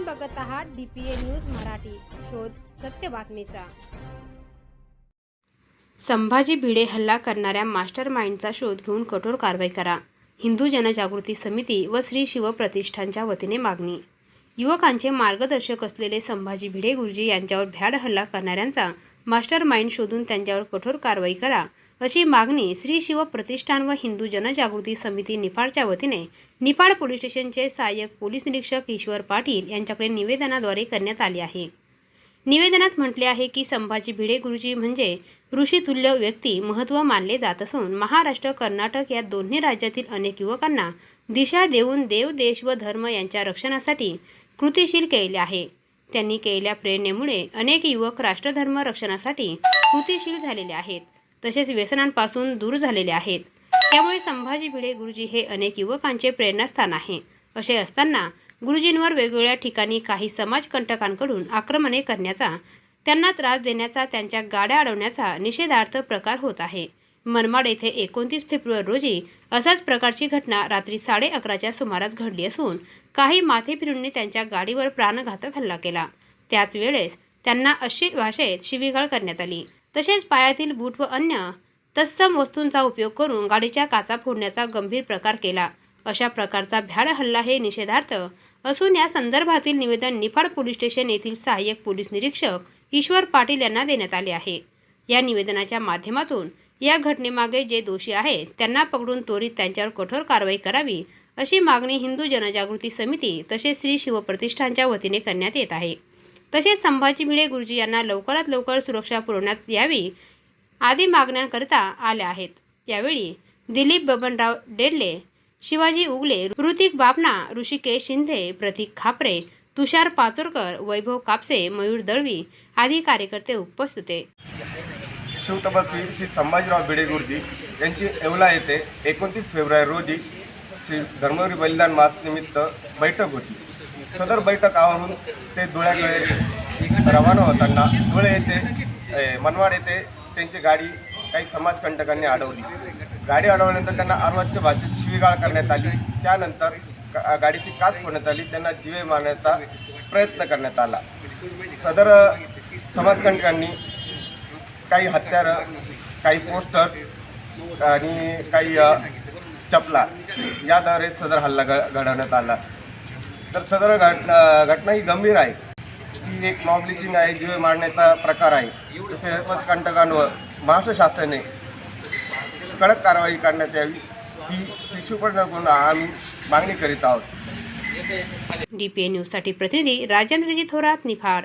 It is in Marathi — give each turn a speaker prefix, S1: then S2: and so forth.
S1: आपण बघत आहात डीपीए न्यूज मराठी. शोध सत्य बातमीचा. संभाजी भिडे हल्ला करणाऱ्या मास्टर माइंडचा शोध घेऊन कठोर कारवाई करा. हिंदू जनजागृती समिती व श्री शिव प्रतिष्ठानच्या वतीने मागणी. युवकांचे मार्गदर्शक असलेले संभाजी भिडे गुरुजी यांच्यावर भ्याड हल्ला करणाऱ्यांचा मास्टर माइंड शोधून त्यांच्यावर कठोर कारवाई करा अशी मागणी श्री शिव प्रतिष्ठान व हिंदू जनजागृती समिती निफाडच्या वतीने निफाड पोलीस स्टेशनचे सहाय्यक पोलीस निरीक्षक ईश्वर पाटील यांच्याकडे निवेदनाद्वारे करण्यात आली आहे. निवेदनात म्हटले आहे की संभाजी भिडे गुरुजी म्हणजे ऋषितुल्य व्यक्ती महत्त्व मानले जात असून महाराष्ट्र कर्नाटक या दोन्ही राज्यातील अनेक युवकांना दिशा देऊन देव देश व धर्म यांच्या रक्षणासाठी कृतिशील केले आहे. त्यांनी केलेल्या प्रेरणेमुळे अनेक युवक राष्ट्रधर्म रक्षणासाठी कृतिशील झालेले आहेत. तसेच व्यसनांपासून दूर झालेले आहेत. त्यामुळे संभाजी भिडे गुरुजी हे अनेक युवकांचे प्रेरणास्थान आहे. असे असताना गुरुजींवर वेगवेगळ्या ठिकाणी काही समाजकंटकांकडून आक्रमणे करण्याचा त्यांना त्रास देण्याचा त्यांच्या गाड्या अडवण्याचा निषेधार्थ प्रकार होत आहे. मनमाड येथे एकोणतीस फेब्रुवारी रोजी असाच प्रकारची घटना रात्री साडे अकराच्या सुमारास घडली असून काही माथेफिरूंनी त्यांच्या गाडीवर प्राणघातक हल्ला केला. त्याच वेळेस त्यांना अश्लील भाषेत शिवीगाळ करण्यात आली. तसेच पायातील बूट व अन्य तत्सम वस्तूंचा उपयोग करून गाडीच्या काचा फोडण्याचा गंभीर प्रकार केला. अशा प्रकारचा भ्याड हल्ला हे निषेधार्थ असून या संदर्भातील निवेदन निफाड पोलीस स्टेशन येथील सहाय्यक पोलीस निरीक्षक ईश्वर पाटील यांना देण्यात आले आहे. या निवेदनाच्या माध्यमातून या घटनेमागे जे दोषी आहेत त्यांना पकडून त्वरित त्यांच्यावर कठोर कारवाई करावी अशी मागणी हिंदू जनजागृती समिती तसेच श्री शिवप्रतिष्ठानच्या वतीने करण्यात येत आहे. तसेच संभाजी भिडे गुरुजी यांना लवकरात लवकर सुरक्षा पुरवण्यात यावी आदी मागण्यांकरिता आल्या आहेत. यावेळी दिलीप बबनराव डेडले शिवाजी उगले ऋतिक बापना ऋषिकेश शिंदे प्रतीक खापरे तुषार पाचोरकर वैभव कापसे मयूर दळवी आदी कार्यकर्ते उपस्थित होते.
S2: शिवतपस्वी श्री संभाजीराव बिडेगुरुजी यांची येवला येथे एकोणतीस फेब्रुवारी रोजी श्री धर्मवीर बलिदान मासनिमित्त बैठक होती. सदर बैठक आवरून ते धुळ्याकडे रवाना होताना धुळे येथे मनवाड येथे त्यांची गाडी काही समाजकंटकांनी अडवली. गाडी अडवल्यानंतर त्यांना अर्वाच्य भाषेत शिवीगाळ करण्यात आली. त्यानंतर गाडीची काच फोडण्यात आली. त्यांना जीवे मारण्याचा प्रयत्न करण्यात आला. सदर समाजकंटकांनी काही हत्यारं काही पोस्टर्स आणि काही चपला याद्वारे सदर हल्ला घ घडवण्यात आला. तर सदर घटना घटना ही गंभीर आहे. ती एक मॉब लिचिंग आहे जीवे मारण्याचा प्रकार आहे. तसेच कंटकांवर महाराष्ट्र शासनाने कडक कारवाई करण्यात यावी ही शिशुपणाकडून आम्ही मागणी करीत आहोत.
S1: डी पी ए न्यूजसाठी प्रतिनिधी राजेंद्रजी थोरात निफाड.